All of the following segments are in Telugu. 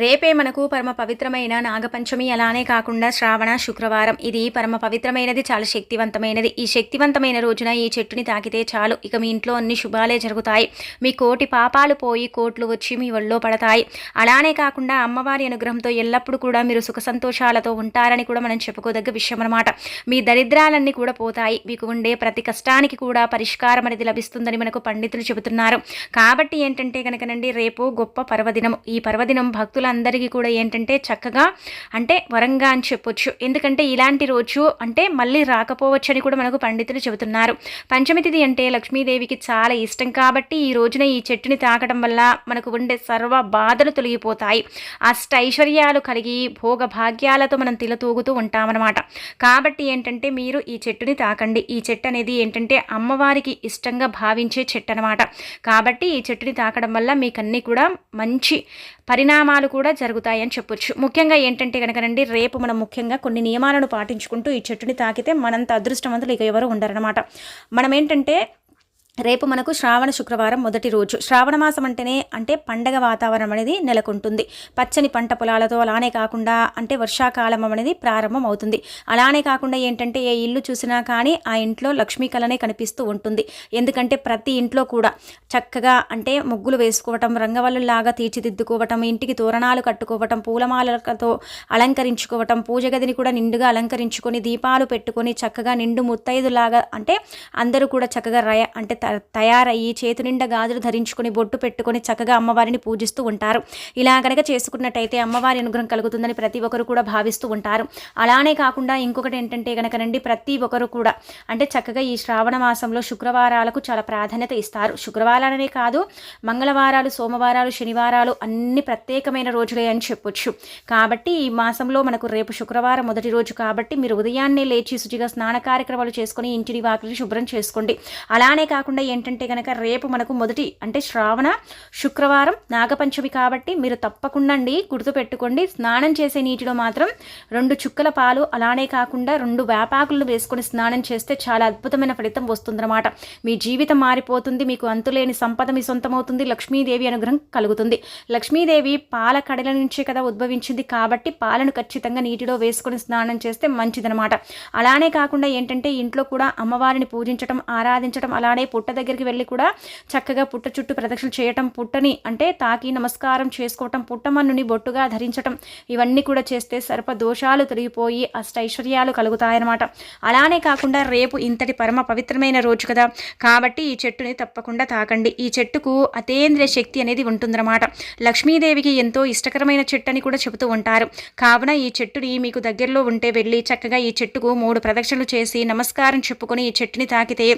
రేపే మనకు పరమ పవిత్రమైన నాగపంచమి. అలానే కాకుండా శ్రావణ శుక్రవారం. ఇది పరమ పవిత్రమైనది చాలా శక్తివంతమైనది. ఈ శక్తివంతమైన రోజున ఈ చెట్టుని తాకితే చాలు. ఇక మీ ఇంట్లో అన్ని శుభాలే జరుగుతాయి. మీ కోటి పాపాలు పోయి కోట్లు వచ్చి మీ ఒళ్ళో పడతాయి. అలానే కాకుండా అమ్మవారి అనుగ్రహంతో ఎల్లప్పుడూ కూడా మీరు సుఖ సంతోషాలతో ఉంటారని కూడా మనం చెప్పుకోదగ్గ విషయం అనమాట మీ దరిద్రాలన్నీ కూడా పోతాయి. మీకు ఉండే ప్రతి కష్టానికి కూడా పరిష్కారం అనేది లభిస్తుందని మనకు పండితులు చెబుతున్నారు. కాబట్టి ఏంటంటే కనుకనండి రేపు గొప్ప పర్వదినం. ఈ పర్వదినం భక్తులు భక్తులందరికీ కూడా ఏంటంటే చక్కగా అంటే వరంగా అని చెప్పొచ్చు. ఎందుకంటే ఇలాంటి రోజు అంటే మళ్ళీ రాకపోవచ్చు అని కూడా మనకు పండితులు చెబుతున్నారు. పంచమి తిథి అంటే లక్ష్మీదేవికి చాలా ఇష్టం కాబట్టి ఈ రోజున ఈ చెట్టుని తాకడం వల్ల మనకు ఉండే సర్వ బాధలు తొలగిపోతాయి. అష్టైశ్వర్యాలు కలిగి భోగ భాగ్యాలతో మనం తిలతూగుతూ ఉంటామన్నమాట. కాబట్టి ఏంటంటే మీరు ఈ చెట్టుని తాకండి. ఈ చెట్టు అనేది ఏంటంటే అమ్మవారికి ఇష్టంగా భావించే చెట్టు అనమాట కాబట్టి ఈ చెట్టుని తాకడం వల్ల మీకు కూడా మంచి పరిణామాలు కూడా జరుగుతాయని చెప్పొచ్చు. ముఖ్యంగా ఏంటంటే కనుకనండి రేపు మనం ముఖ్యంగా కొన్ని నియమాలను పాటించుకుంటూ ఈ చెట్టుని తాకితే మనంత అదృష్టవంతులు ఇక ఎవరు ఉండరనమాట మనం ఏంటంటే రేపు మనకు శ్రావణ శుక్రవారం మొదటి రోజు. శ్రావణ మాసం అంటేనే అంటే పండగ వాతావరణం అనేది నెలకొంటుంది. పచ్చని పంట పొలాలతో అలానే కాకుండా అంటే వర్షాకాలం అనేది ప్రారంభం అవుతుంది. అలానే కాకుండా ఏంటంటే ఏ ఇల్లు చూసినా కానీ ఆ ఇంట్లో లక్ష్మీ కళనే కనిపిస్తూ ఉంటుంది. ఎందుకంటే ప్రతి ఇంట్లో కూడా చక్కగా అంటే ముగ్గులు వేసుకోవటం రంగవల్లులాగా తీర్చిదిద్దుకోవటం ఇంటికి తోరణాలు కట్టుకోవటం పూలమాలలతో అలంకరించుకోవటం పూజ గదిని కూడా నిండుగా అలంకరించుకొని దీపాలు పెట్టుకొని చక్కగా నిండు ముత్తైదులాగా అంటే అందరూ కూడా చక్కగా రయ అంటే తయారయ్యి చేతి నిండా గాజులు ధరించుకొని బొట్టు పెట్టుకొని చక్కగా అమ్మవారిని పూజిస్తూ ఉంటారు. ఇలా కనుక చేసుకున్నట్టయితే అమ్మవారి అనుగ్రహం కలుగుతుందని ప్రతి ఒక్కరు కూడా భావిస్తూ ఉంటారు. అలానే కాకుండా ఇంకొకటి ఏంటంటే కనుకనండి ప్రతి ఒక్కరు కూడా అంటే చక్కగా ఈ శ్రావణ మాసంలో శుక్రవారాలకు చాలా ప్రాధాన్యత ఇస్తారు. శుక్రవారాలనే కాదు మంగళవారాలు సోమవారాలు శనివారాలు అన్ని ప్రత్యేకమైన రోజులే అని చెప్పొచ్చు. కాబట్టి ఈ మాసంలో మనకు రేపు శుక్రవారం మొదటి రోజు కాబట్టి మీరు ఉదయాన్నే లేచి శుచిగా స్నాన కార్యక్రమాలు చేసుకొని ఇంటిని వాకిలి శుభ్రం చేసుకోండి. అలానే కాకుండా కాకుండా ఏంటంటే కనుక రేపు మనకు మొదటి అంటే శ్రావణ శుక్రవారం నాగపంచమి కాబట్టి మీరు తప్పకుండా అండి గుర్తుపెట్టుకోండి. స్నానం చేసే నీటిలో మాత్రం రెండు చుక్కల పాలు అలానే కాకుండా రెండు వేపాకులను వేసుకొని స్నానం చేస్తే చాలా అద్భుతమైన ఫలితం వస్తుందన్నమాట. మీ జీవితం మారిపోతుంది మీకు అంతులేని సంపద మీ సొంతమవుతుంది లక్ష్మీదేవి అనుగ్రహం కలుగుతుంది. లక్ష్మీదేవి పాల కడల నుంచే కదా ఉద్భవించింది కాబట్టి పాలను ఖచ్చితంగా నీటిలో వేసుకొని స్నానం చేస్తే మంచిదనమాట అలానే కాకుండా ఏంటంటే ఇంట్లో కూడా అమ్మవారిని పూజించడం ఆరాధించడం అలానే పుట్ట దగ్గరికి వెళ్ళి కూడా చక్కగా పుట్ట చుట్టూ ప్రదక్షిణ చేయటం పుట్టని అంటే తాకి నమస్కారం చేసుకోవటం పుట్టమన్నుని బొట్టుగా ధరించటం ఇవన్నీ కూడా చేస్తే సర్ప దోషాలు తొలగిపోయి అష్టైశ్వర్యాలు కలుగుతాయన్నమాట. అలానే కాకుండా రేపు ఇంతటి పరమ పవిత్రమైన రోజు కదా. కాబట్టి ఈ చెట్టుని తప్పకుండా తాకండి. ఈ చెట్టుకు అతేంద్రియ శక్తి అనేది ఉంటుందన్నమాట. లక్ష్మీదేవికి ఎంతో ఇష్టకరమైన చెట్టు అని కూడా చెబుతూ ఉంటారు. కావున ఈ చెట్టుని మీకు దగ్గరలో ఉంటే వెళ్ళి చక్కగా ఈ చెట్టుకు మూడు ప్రదక్షిణలు చేసి నమస్కారం చెప్పుకొని ఈ చెట్టుని తాకితే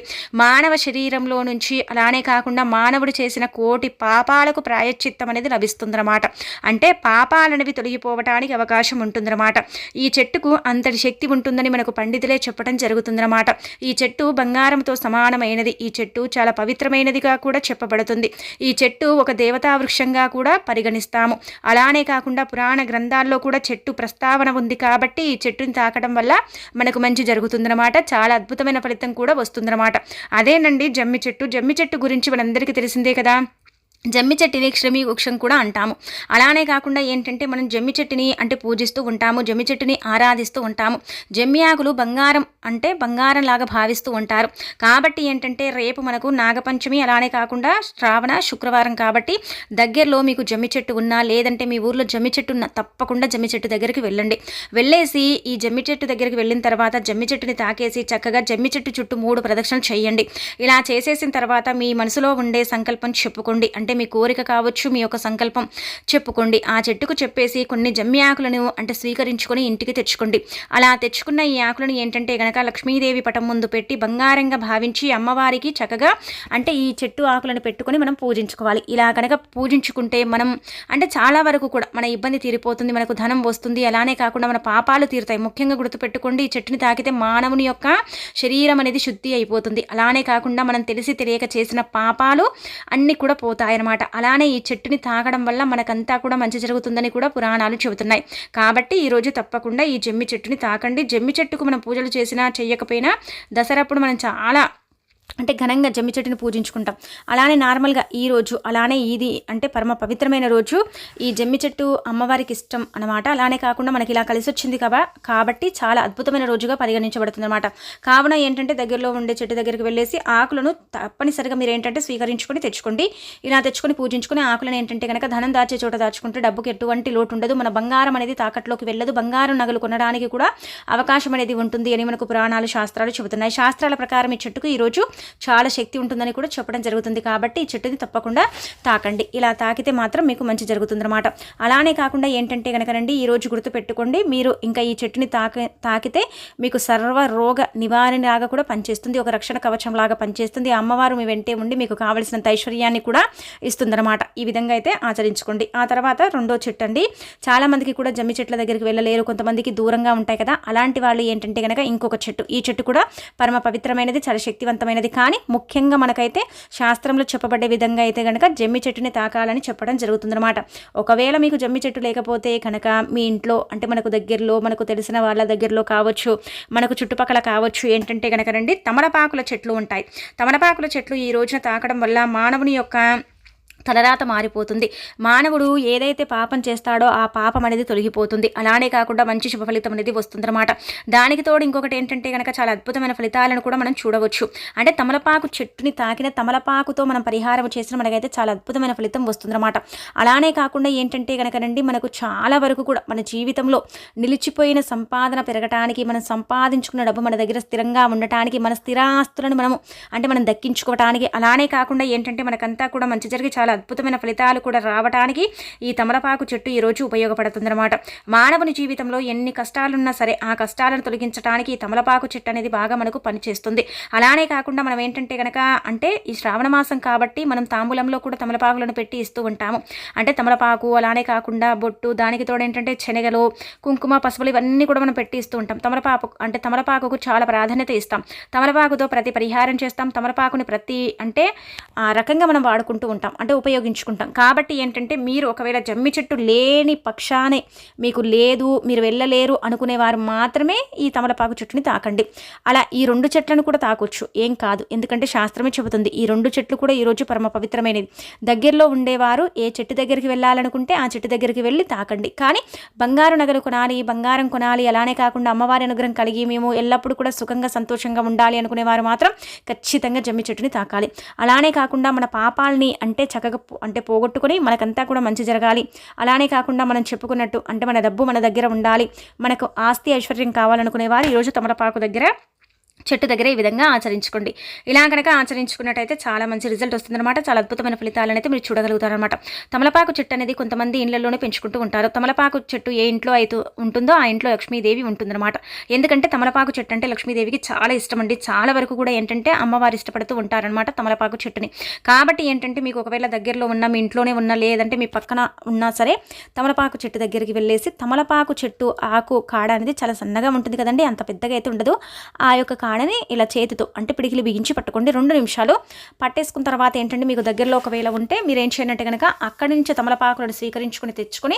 మానవ శరీరం శరీరంలో నుంచి అలానే కాకుండా మానవుడు చేసిన కోటి పాపాలకు ప్రాయశ్చిత్తం అనేది లభిస్తుందన్నమాట. అంటే పాపాలనేవి తొలగిపోవటానికి అవకాశం ఉంటుందన్నమాట. ఈ చెట్టుకు అంతటి శక్తి ఉంటుందని మనకు పండితులే చెప్పడం జరుగుతుందన్నమాట. ఈ చెట్టు బంగారంతో సమానమైనది. ఈ చెట్టు చాలా పవిత్రమైనదిగా కూడా చెప్పబడుతుంది. ఈ చెట్టు ఒక దేవతా వృక్షంగా కూడా పరిగణిస్తాము. అలానే కాకుండా పురాణ గ్రంథాల్లో కూడా చెట్టు ప్రస్తావన ఉంది కాబట్టి ఈ చెట్టుని తాకడం వల్ల మనకు మంచి జరుగుతుందన్నమాట. చాలా అద్భుతమైన ఫలితం కూడా వస్తుందన్నమాట. అదేనండి జమ్మి చెట్టు. జమ్మి చెట్టు గురించి మనందరికీ తెలిసిందే కదా. జమ్మి చెట్టుని క్షమి వృక్షం కూడా అంటాము. అలానే కాకుండా ఏంటంటే మనం జమ్మి చెట్టుని అంటే పూజిస్తూ ఉంటాము జమ్మి చెట్టుని ఆరాధిస్తూ ఉంటాము. జమ్మి ఆకులు బంగారం అంటే బంగారం లాగా భావిస్తూ ఉంటారు. కాబట్టి ఏంటంటే రేపు మనకు నాగపంచమి అలానే కాకుండా శ్రావణ శుక్రవారం కాబట్టి దగ్గరలో మీకు జమ్మి చెట్టు ఉన్నా లేదంటే మీ ఊర్లో జమ్మి చెట్టు ఉన్నా తప్పకుండా జమ్మి చెట్టు దగ్గరికి వెళ్ళండి. వెళ్ళేసి ఈ జమ్మి చెట్టు దగ్గరికి వెళ్ళిన తర్వాత జమ్మి చెట్టుని తాకేసి చక్కగా జమ్మి చెట్టు చుట్టూ మూడు ప్రదక్షిణలు చేయండి. ఇలా చేసేసిన తర్వాత మీ మనసులో ఉండే సంకల్పం చెప్పుకోండి. అంటే మీ కోరిక కావచ్చు మీ యొక్క సంకల్పం చెప్పుకోండి. ఆ చెట్టుకు చెప్పేసి కొన్ని జమ్మి ఆకులను అంటే స్వీకరించుకొని ఇంటికి తెచ్చుకోండి. అలా తెచ్చుకున్న ఈ ఆకులను ఏంటంటే గనక లక్ష్మీదేవి పటం ముందు పెట్టి బంగారంగా భావించి అమ్మవారికి చక్కగా అంటే ఈ చెట్టు ఆకులను పెట్టుకొని మనం పూజించుకోవాలి. ఇలా కనుక పూజించుకుంటే మనం అంటే చాలా వరకు కూడా మన ఇబ్బంది తీరిపోతుంది మనకు ధనం వస్తుంది. అలానే కాకుండా మన పాపాలు తీరుతాయి. ముఖ్యంగా గుర్తుపెట్టుకోండి ఈ చెట్టుని తాకితే మానవుని యొక్క శరీరం అనేది శుద్ధి అయిపోతుంది. అలానే కాకుండా మనం తెలిసి తెలియక చేసిన పాపాలు అన్నీ కూడా పోతాయి అనమాట అలానే ఈ చెట్టుని తాగడం వల్ల మనకంతా కూడా మంచి జరుగుతుందని కూడా పురాణాలు చెబుతున్నాయి. కాబట్టి ఈరోజు తప్పకుండా ఈ జమ్మి చెట్టుని తాకండి. జమ్మి చెట్టుకు మనం పూజలు చేసినా చేయకపోయినా దసరప్పుడు మనం చాలా అంటే ఘనంగా జమ్మి చెట్టుని పూజించుకుంటాం. అలానే నార్మల్గా ఈ రోజు అలానే ఇది అంటే పరమ పవిత్రమైన రోజు. ఈ జమ్మి చెట్టు అమ్మవారికి ఇష్టం అనమాట అలానే కాకుండా మనకి ఇలా కలిసి వచ్చింది కదా కాబట్టి చాలా అద్భుతమైన రోజుగా పరిగణించబడుతుంది అనమాట కావున ఏంటంటే దగ్గరలో ఉండే చెట్టు దగ్గరికి వెళ్ళేసి ఆకులను తప్పనిసరిగా మీరు ఏంటంటే స్వీకరించుకొని తెచ్చుకోండి. ఇలా తెచ్చుకొని పూజించుకుని ఆకులను ఏంటంటే కనుక ధనం దాచే చోట దాచుకుంటే డబ్బుకి ఎటువంటి లోటు ఉండదు. మన బంగారం అనేది తాకట్లోకి వెళ్ళదు. బంగారం నగలు కొనడానికి కూడా అవకాశం అనేది ఉంటుంది అని మనకు పురాణాలు శాస్త్రాలు చెబుతున్నాయి. శాస్త్రాల ప్రకారం ఈ చెట్టుకు ఈరోజు చాలా శక్తి ఉంటుందని కూడా చెప్పడం జరుగుతుంది కాబట్టి ఈ చెట్టుని తప్పకుండా తాకండి. ఇలా తాకితే మాత్రం మీకు మంచి జరుగుతుందన్నమాట. అలానే కాకుండా ఏంటంటే కనుక రండి ఈరోజు గుర్తుపెట్టుకోండి మీరు ఇంకా ఈ చెట్టుని తాకి తాకితే మీకు సర్వ రోగ నివారణలాగా కూడా పనిచేస్తుంది. ఒక రక్షణ కవచం లాగా పనిచేస్తుంది అమ్మవారు మీ వెంటే ఉండి మీకు కావలసినంత ఐశ్వర్యాన్ని కూడా ఇస్తుందన్నమాట. ఈ విధంగా అయితే ఆచరించుకోండి. ఆ తర్వాత రెండో చెట్టు అండి చాలామందికి కూడా జమ్మి చెట్ల దగ్గరికి వెళ్ళలేరు. కొంతమందికి దూరంగా ఉంటాయి కదా. అలాంటి వాళ్ళు ఏంటంటే కనుక ఇంకొక చెట్టు. ఈ చెట్టు కూడా పరమ పవిత్రమైనది చాలా శక్తివంతమైనది కానీ ముఖ్యంగా మనకైతే శాస్త్రంలో చెప్పబడే విధంగా అయితే కనుక జమ్మి చెట్టుని తాకాలని చెప్పడం జరుగుతుందన్నమాట. ఒకవేళ మీకు జమ్మి చెట్టు లేకపోతే కనుక మీ ఇంట్లో అంటే మనకు దగ్గరలో మనకు తెలిసిన వాళ్ళ దగ్గరలో కావచ్చు మనకు చుట్టుపక్కల కావచ్చు ఏంటంటే కనుక రండి తమలపాకుల చెట్లు ఉంటాయి. తమలపాకుల చెట్లు ఈ రోజున తాకడం వల్ల మానవుని యొక్క తలరాత మారిపోతుంది. మానవుడు ఏదైతే పాపం చేస్తాడో ఆ పాపం అనేది తొలగిపోతుంది. అలానే కాకుండా మంచి శుభ ఫలితం అనేది వస్తుందన్నమాట. దానికి తోడు ఇంకొకటి ఏంటంటే కనుక చాలా అద్భుతమైన ఫలితాలను కూడా మనం చూడవచ్చు. అంటే తమలపాకు చెట్టుని తాకిన తమలపాకుతో మనం పరిహారం చేసిన మనకైతే చాలా అద్భుతమైన ఫలితం వస్తుందన్నమాట. అలానే కాకుండా ఏంటంటే కనుక రండి మనకు చాలా వరకు కూడా మన జీవితంలో నిలిచిపోయిన సంపాదన పెరగటానికి మనం సంపాదించుకున్న డబ్బు మన దగ్గర స్థిరంగా ఉండటానికి మన స్థిరాస్తులను మనము అంటే మనం దక్కించుకోవటానికి అలానే కాకుండా ఏంటంటే మనకంతా కూడా మంచి జరిగి చాలా అద్భుతమైన ఫలితాలు కూడా రావడానికి ఈ తమలపాకు చెట్టు ఈరోజు ఉపయోగపడుతుందన్నమాట. మానవుని జీవితంలో ఎన్ని కష్టాలున్నా సరే ఆ కష్టాలను తొలగించడానికి ఈ తమలపాకు చెట్టు అనేది బాగా మనకు పనిచేస్తుంది. అలానే కాకుండా మనం ఏంటంటే కనుక అంటే ఈ శ్రావణ మాసం కాబట్టి మనం తాంబూలంలో కూడా తమలపాకులను పెట్టి ఇస్తూ ఉంటాము. అంటే తమలపాకు అలానే కాకుండా బొట్టు దానికి తోడు ఏంటంటే శనగలు కుంకుమ పసుపులు ఇవన్నీ కూడా మనం పెట్టి ఇస్తూ ఉంటాం. తమలపాకు అంటే తమలపాకుకు చాలా ప్రాధాన్యత ఇస్తాం. తమలపాకుతో ప్రతి పరిహారం చేస్తాం. తమలపాకుని ప్రతి అంటే ఆ రకంగా మనం వాడుకుంటూ ఉంటాం. అంటే ఉపయోగించుకుంటాం. కాబట్టి ఏంటంటే మీరు ఒకవేళ జమ్మి చెట్టు లేని పక్షానే మీకు లేదు మీరు వెళ్ళలేరు అనుకునేవారు మాత్రమే ఈ తమలపాకు చెట్టుని తాకండి. అలా ఈ రెండు చెట్లను కూడా తాకొచ్చు. ఏం కాదు. ఎందుకంటే శాస్త్రమే చెబుతుంది. ఈ రెండు చెట్లు కూడా ఈరోజు పరమ పవిత్రమైనది దగ్గరలో ఉండేవారు ఏ చెట్టు దగ్గరికి వెళ్ళాలనుకుంటే ఆ చెట్టు దగ్గరికి వెళ్ళి తాకండి. కానీ బంగారు నగలు కొనాలి బంగారం కొనాలి అలానే కాకుండా అమ్మవారి అనుగ్రహం కలిగి మేము ఎల్లప్పుడూ కూడా సుఖంగా సంతోషంగా ఉండాలి అనుకునేవారు మాత్రం ఖచ్చితంగా జమ్మి చెట్టుని తాకాలి. అలానే కాకుండా మన పాపాలని అంటే చక్కగా అంటే పోగొట్టుకుని మనకంతా కూడా మంచి జరగాలి. అలానే కాకుండా మనం చెప్పుకున్నట్టు అంటే మన డబ్బు మన దగ్గర ఉండాలి. మనకు ఆస్తి ఐశ్వర్యం కావాలనుకునే వారు ఈరోజు తమలపాకు దగ్గర చెట్టు దగ్గర ఈ విధంగా ఆచరించుకోండి. ఇలా కనుక ఆచరించుకున్నట్టయితే చాలా మంచి రిజల్ట్ వస్తుందన్నమాట. చాలా అద్భుతమైన ఫలితాలను అయితే మీరు చూడగలుగుతారనమాట తమలపాకు చెట్టు అనేది కొంతమంది ఇళ్ళలోనే పెంచుకుంటూ ఉంటారు. తమలపాకు చెట్టు ఏ ఇంట్లో అయితే ఉంటుందో ఆ ఇంట్లో లక్ష్మీదేవి ఉంటుందన్నమాట. ఎందుకంటే తమలపాకు చెట్టు అంటే లక్ష్మీదేవికి చాలా ఇష్టం అండి. చాలా వరకు కూడా ఏంటంటే అమ్మవారు ఇష్టపడుతూ ఉంటారనమాట తమలపాకు చెట్టుని. కాబట్టి ఏంటంటే మీకు ఒకవేళ దగ్గరలో ఉన్న మీ ఇంట్లోనే ఉన్న లేదంటే మీ పక్కన ఉన్నా సరే తమలపాకు చెట్టు దగ్గరికి వెళ్ళేసి తమలపాకు చెట్టు ఆకు కాడ అనేది చాలా సన్నగా ఉంటుంది కదండి. అంత పెద్దగా అయితే ఉండదు. ఆ యొక్క కాడని ఇలా చేతితో అంటే పిడికిలి బిగించి పట్టుకోండి. రెండు నిమిషాలు పట్టేసుకున్న తర్వాత ఏంటంటే మీకు దగ్గరలో ఒకవేళ ఉంటే మీరు ఏం చేయనట్టు కనుక అక్కడి నుంచి తమలపాకులను స్వీకరించుకొని తెచ్చుకొని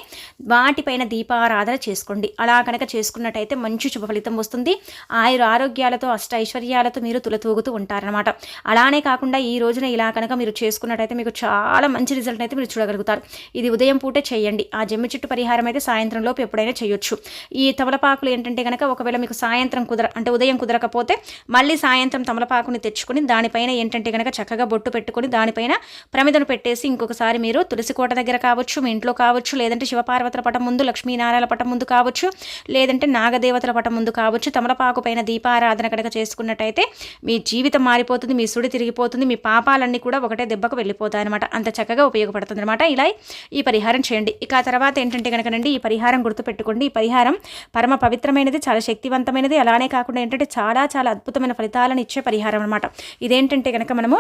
వాటిపైన దీపారాధన చేసుకోండి. అలా కనుక చేసుకున్నట్టయితే మంచి శుభ ఫలితం వస్తుంది. ఆయుర ఆరోగ్యాలతో అష్ట ఐశ్వర్యాలతో మీరు తులతూగుతూ ఉంటారనమాట అలానే కాకుండా ఈ రోజున ఇలా కనుక మీరు చేసుకున్నట్టయితే మీకు చాలా మంచి రిజల్ట్ అయితే మీరు చూడగలుగుతారు. ఇది ఉదయం పూటే చేయండి. ఆ జమ్మి చెట్టు పరిహారం అయితే సాయంత్రం లోపు ఎప్పుడైనా చేయొచ్చు. ఈ తమలపాకులు ఏంటంటే కనుక ఒకవేళ మీకు సాయంత్రం కుదర అంటే ఉదయం కుదరకపోతే మళ్ళీ సాయంత్రం తమలపాకుని తెచ్చుకొని దానిపైన ఏంటంటే కనుక చక్కగా బొట్టు పెట్టుకొని దానిపైన ప్రమిదను పెట్టేసి ఇంకొకసారి మీరు తులసి కోట దగ్గర కావచ్చు మీ ఇంట్లో కావచ్చు లేదంటే శివపార్వతుల పటం ముందు లక్ష్మీనారాయణ పటం ముందు కావచ్చు లేదంటే నాగదేవతల పటం ముందు కావచ్చు తమలపాకు పైన దీపారాధన కనుక చేసుకున్నట్టయితే మీ జీవితం మారిపోతుంది మీ సుడి తిరిగిపోతుంది మీ పాపాలన్నీ కూడా ఒకటే దెబ్బకు వెళ్ళిపోతాయి అనమాట అంత చక్కగా ఉపయోగపడుతుంది అనమాట ఇలా ఈ పరిహారం చేయండి. ఇక ఆ తర్వాత ఏంటంటే కనుకనండి ఈ పరిహారం గుర్తుపెట్టుకోండి. ఈ పరిహారం పరమ పవిత్రమైనది చాలా శక్తివంతమైనది. అలానే కాకుండా ఏంటంటే చాలా చాలా అద్భుతమైన ఫలితాలను ఇచ్చే పరిహారం అనమాట ఇదేంటంటే కనుక మనము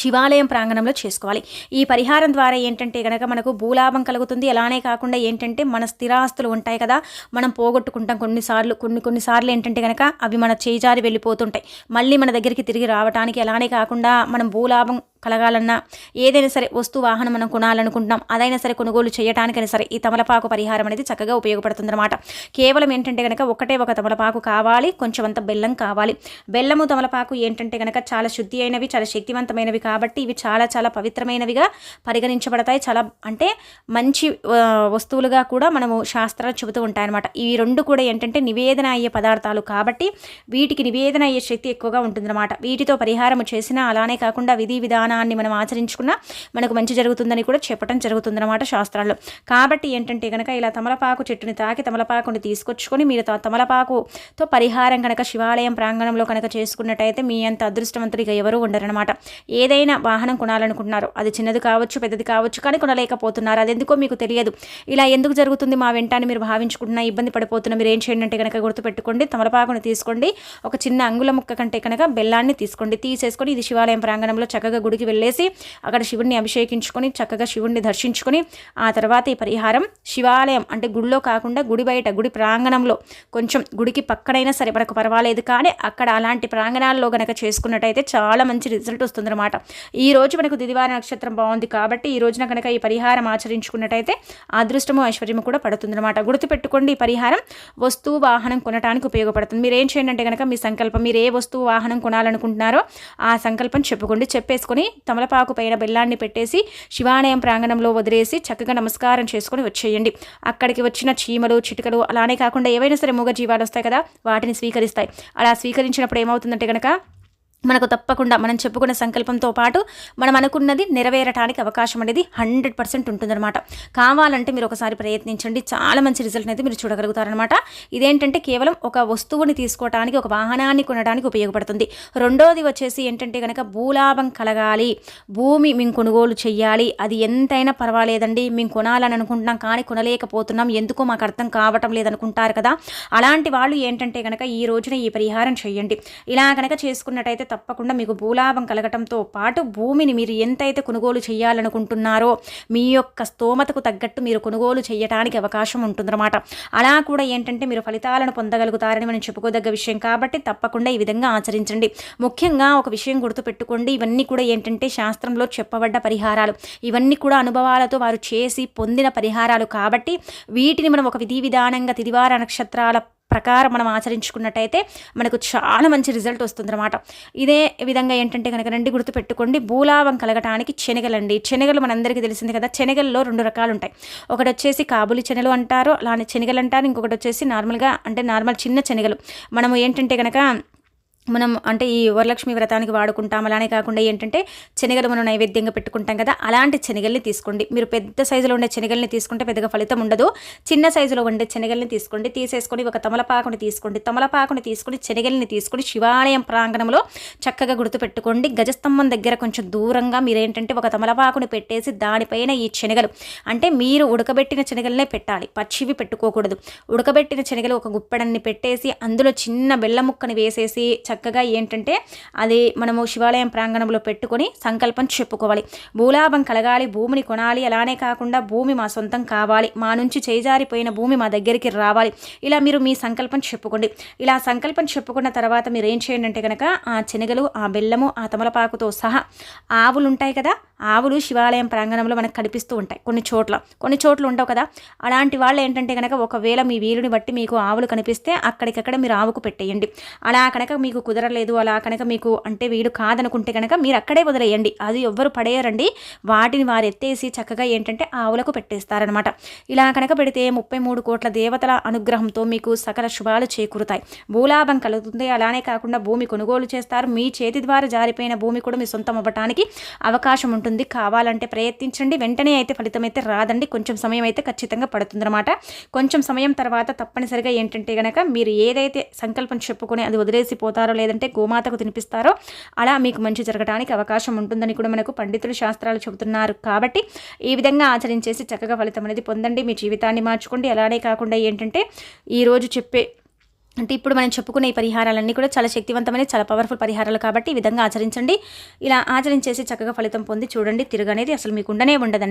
శివాలయం ప్రాంగణంలో చేసుకోవాలి. ఈ పరిహారం ద్వారా ఏంటంటే కనుక మనకు భూలాభం కలుగుతుంది. అలానే కాకుండా ఏంటంటే మన స్థిరాస్తులు ఉంటాయి కదా మనం పోగొట్టుకుంటాం. కొన్నిసార్లు కొన్ని కొన్నిసార్లు ఏంటంటే కనుక అవి మన చేజారి వెళ్ళిపోతుంటాయి. మళ్ళీ మన దగ్గరికి తిరిగి రావడానికి అలానే కాకుండా మనం భూలాభం కలగాలన్నా ఏదైనా సరే వస్తు వాహనం మనం కొనాలనుకుంటున్నాం అదైనా సరే కొనుగోలు చేయడానికైనా సరే ఈ తమలపాకు పరిహారం అనేది చక్కగా ఉపయోగపడుతుందన్నమాట. కేవలం ఏంటంటే కనుక ఒకటే ఒక తమలపాకు కావాలి కొంచెం అంత బెల్లం కావాలి. బెల్లము తమలపాకు ఏంటంటే కనుక చాలా శుద్ధి అయినవి చాలా శక్తివంతమైనవి కాబట్టి ఇవి చాలా చాలా పవిత్రమైనవిగా పరిగణించబడతాయి. చాలా అంటే మంచి వస్తువులుగా కూడా మనము శాస్త్రాలు చెబుతూ ఉంటాయన్నమాట. ఈ రెండు కూడా ఏంటంటే నివేదన అయ్యే పదార్థాలు కాబట్టి వీటికి నివేదన అయ్యే శక్తి ఎక్కువగా ఉంటుందన్నమాట. వీటితో పరిహారం చేసినా అలానే కాకుండా విధి విధానాన్ని మనం ఆచరించుకున్నా మనకు మంచి జరుగుతుందని కూడా చెప్పడం జరుగుతుందన్నమాట శాస్త్రాల్లో. కాబట్టి ఏంటంటే కనుక ఇలా తమలపాకు చెట్టుని తాకి తమలపాకుని తీసుకొచ్చుకొని మీరు తమలపాకుతో పరిహారం కనుక శివాలయం ప్రాంగణంలో కనుక చేసుకున్నట్టయితే మీ అంత అదృష్టవంతుడిగా ఎవరు ఉండరనమాట ఏదైనా వాహనం కొనాలనుకుంటున్నారు. అది చిన్నది కావచ్చు పెద్దది కావచ్చు కానీ కొనలేకపోతున్నారు. అది ఎందుకో మీకు తెలియదు. ఇలా ఎందుకు జరుగుతుంది మా వెంటనే మీరు భావించుకుంటున్నా ఇబ్బంది పడిపోతున్నా మీరు ఏం చేయండి అంటే కనుక గుర్తుపెట్టుకోండి. తమలపాకుని తీసుకోండి. ఒక చిన్న అంగుల ముక్క కంటే కనుక బెల్లాన్ని తీసుకోండి. తీసేసుకొని ఇది శివాలయం ప్రాంగణంలో చక్కగా గుడికి వెళ్ళేసి అక్కడ శివుడిని అభిషేకించుకొని చక్కగా శివుడిని దర్శించుకొని ఆ తర్వాత ఈ పరిహారం శివాలయం అంటే గుడిలో కాకుండా గుడి బయట గుడి ప్రాంగణంలో కొంచెం గుడికి పక్కనైనా సరే మనకు పర్వాలేదు కానీ అక్కడ అలాంటి ప్రాంగణాల్లో కనుక చేసుకున్నట్టయితే చాలా మంచి రిజల్ట్ వస్తుందన్నమాట. ఈ రోజు మనకు దిదివార నక్షత్రం బాగుంది కాబట్టి ఈ రోజున కనుక ఈ పరిహారం ఆచరించుకున్నట్టయితే అదృష్టము ఐశ్వర్యము కూడా పడుతుందన్నమాట. గుర్తుపెట్టుకోండి ఈ పరిహారం వస్తువు వాహనం కొనడానికి ఉపయోగపడుతుంది. మీరు ఏం చేయండి అంటే కనుక మీ సంకల్పం మీరు ఏ వస్తువు వాహనం కొనాలనుకుంటున్నారో ఆ సంకల్పం చెప్పుకోండి చెప్పేసుకొని తమలపాకు పైన బెల్లాన్ని పెట్టేసి శివాలయం ప్రాంగణంలో వదిలేసి చక్కగా నమస్కారం చేసుకొని వచ్చేయండి. అక్కడికి వచ్చిన చీమలు చిటికలు అలానే కాకుండా ఏవైనా సరే మూగ జీవాలు వస్తాయి కదా వాటిని స్వీకరిస్తాయి. అలా స్వీకరించినప్పుడు ఏమవుతుందంటే కనుక మనకు తప్పకుండా మనం చెప్పుకున్న సంకల్పంతో పాటు మనం అనుకున్నది నెరవేరటానికి అవకాశం అనేది హండ్రెడ్ పర్సెంట్ ఉంటుందన్నమాట. కావాలంటే మీరు ఒకసారి ప్రయత్నించండి. చాలా మంచి రిజల్ట్ అయితే మీరు చూడగలుగుతారనమాట ఇదేంటంటే కేవలం ఒక వస్తువుని తీసుకోవడానికి ఒక వాహనాన్ని కొనడానికి ఉపయోగపడుతుంది. రెండోది వచ్చేసి ఏంటంటే కనుక భూలాభం కలగాలి. భూమి మేము కొనుగోలు చేయాలి అది ఎంతైనా పర్వాలేదండి. మేము కొనాలని అనుకుంటున్నాం కానీ కొనలేకపోతున్నాం. ఎందుకో మాకు అర్థం కావటం లేదనుకుంటారు కదా. అలాంటి వాళ్ళు ఏంటంటే కనుక ఈ రోజున ఈ పరిహారం చేయండి ఇలా కనుక చేసుకున్నట్టయితే తప్పకుండా మీకు భూలాభం కలగటంతో పాటు భూమిని మీరు ఎంతైతే కొనుగోలు చేయాలనుకుంటున్నారో మీ యొక్క స్తోమతకు తగ్గట్టు మీరు కొనుగోలు చేయడానికి అవకాశం ఉంటుందన్నమాట. అలా కూడా ఏంటంటే మీరు ఫలితాలను పొందగలుగుతారని మనం చెప్పుకోదగ్గ విషయం కాబట్టి తప్పకుండా ఈ విధంగా ఆచరించండి. ముఖ్యంగా ఒక విషయం గుర్తుపెట్టుకోండి. ఇవన్నీ కూడా ఏంటంటే శాస్త్రంలో చెప్పబడ్డ పరిహారాలు. ఇవన్నీ కూడా అనుభవాలతో వారు చేసి పొందిన పరిహారాలు కాబట్టి వీటిని మనం ఒక విధి విధానంగా తిదివార నక్షత్రాల ప్రకారం మనం ఆచరించుకున్నట్టయితే మనకు చాలా మంచి రిజల్ట్ వస్తుందన్నమాట. ఇదే విధంగా ఏంటంటే కనుక రెండు గుర్తుపెట్టుకోండి. భూలాభం కలగటానికి శనగలండి. శనగలు మనందరికీ తెలిసింది కదా శనగల్లో రెండు రకాలు ఉంటాయి ఒకటి వచ్చేసి కాబులి శనగలు అంటారు అలానే శనగలు అంటారు ఇంకొకటి వచ్చేసి నార్మల్గా అంటే నార్మల్ చిన్న శనగలు. మనము ఏంటంటే కనుక మనం అంటే ఈ వరలక్ష్మి వ్రతానికి వాడుకుంటాం. అలానే కాకుండా ఏంటంటే శనగలు మనం నైవేద్యంగా పెట్టుకుంటాం కదా అలాంటి శనగల్ని తీసుకోండి. మీరు పెద్ద సైజులో ఉండే శనగల్ని తీసుకుంటే పెద్దగా ఫలితం ఉండదు. చిన్న సైజులో ఉండే శనగల్ని తీసుకోండి తీసేసుకొని ఒక తమలపాకుని తీసుకోండి. తమలపాకుని తీసుకొని శనగల్ని తీసుకొని శివాలయం ప్రాంగణంలో చక్కగా గుర్తుపెట్టుకోండి. గజస్తంభం దగ్గర కొంచెం దూరంగా మీరు ఏంటంటే ఒక తమలపాకుని పెట్టేసి దానిపైన ఈ శనగలు అంటే మీరు ఉడకబెట్టిన శనగలనే పెట్టాలి. పచ్చివి పెట్టుకోకూడదు. ఉడకబెట్టిన శనగలు ఒక గుప్పెడన్ని పెట్టేసి అందులో చిన్న బెల్లముక్కని వేసేసి చక్కగా ఏంటంటే అది మనము శివాలయం ప్రాంగణంలో పెట్టుకొని సంకల్పం చెప్పుకోవాలి. భూలాభం కలగాలి భూమిని కొనాలి అలానే కాకుండా భూమి మా సొంతం కావాలి మా నుంచి చేజారిపోయిన భూమి మా దగ్గరికి రావాలి. ఇలా మీరు మీ సంకల్పం చెప్పుకోండి. ఇలా సంకల్పం చెప్పుకున్న తర్వాత మీరు ఏం చేయండి అంటే కనుక ఆ శనగలు ఆ బెల్లము ఆ తమలపాకుతో సహా ఆవులు ఉంటాయి కదా ఆవులు శివాలయం ప్రాంగణంలో మనకు కనిపిస్తూ ఉంటాయి కొన్ని చోట్ల. కొన్ని చోట్ల ఉండవు కదా. అలాంటి వాళ్ళు ఏంటంటే కనుక ఒకవేళ మీ వీలుని బట్టి మీకు ఆవులు కనిపిస్తే అక్కడికక్కడ మీరు ఆవుకు పెట్టేయండి. అలా కనుక మీకు కుదరలేదు అలా కనుక మీకు అంటే వీడు కాదనుకుంటే కనుక మీరు అక్కడే వదిలేయండి. అది ఎవ్వరు పడేయరండి. వాటిని వారు ఎత్తేసి చక్కగా ఏంటంటే ఆవులకు పెట్టేస్తారనమాట ఇలా కనుక పెడితే ముప్పై మూడు కోట్ల దేవతల అనుగ్రహంతో మీకు సకల శుభాలు చేకూరుతాయి. భూలాభం కలుగుతుంది. అలానే కాకుండా భూమి కొనుగోలు చేస్తారు. మీ చేతి ద్వారా జారిపోయిన భూమి కూడా మీ సొంతం అవ్వటానికి అవకాశం ఉంటుంది. కావాలంటే ప్రయత్నించండి. వెంటనే అయితే ఫలితం అయితే రాదండి. కొంచెం సమయం అయితే ఖచ్చితంగా పడుతుందన్నమాట. కొంచెం సమయం తర్వాత తప్పనిసరిగా ఏంటంటే కనుక మీరు ఏదైతే సంకల్పం చెప్పుకొని అది వదిలేసిపోతారో తినిపిస్తారో లేదంటే గోమాతకు తినిపిస్తారో అలా మీకు మంచి జరగడానికి అవకాశం ఉంటుందని కూడా మనకు పండితులు శాస్త్రాలు చెబుతున్నారు. కాబట్టి ఈ విధంగా ఆచరించేసి చక్కగా ఫలితం అనేది పొందండి. మీ జీవితాన్ని మార్చుకోండి. అలానే కాకుండా ఏంటంటే ఈరోజు చెప్పే అంటే ఇప్పుడు మనం చెప్పుకునే ఈ పరిహారాలన్నీ కూడా చాలా శక్తివంతమైన చాలా పవర్ఫుల్ పరిహారాలు కాబట్టి ఈ విధంగా ఆచరించండి. ఇలా ఆచరించేసి చక్కగా ఫలితం పొంది చూడండి. తిరగనేది అసలు మీకు ఉండనే ఉండదండి.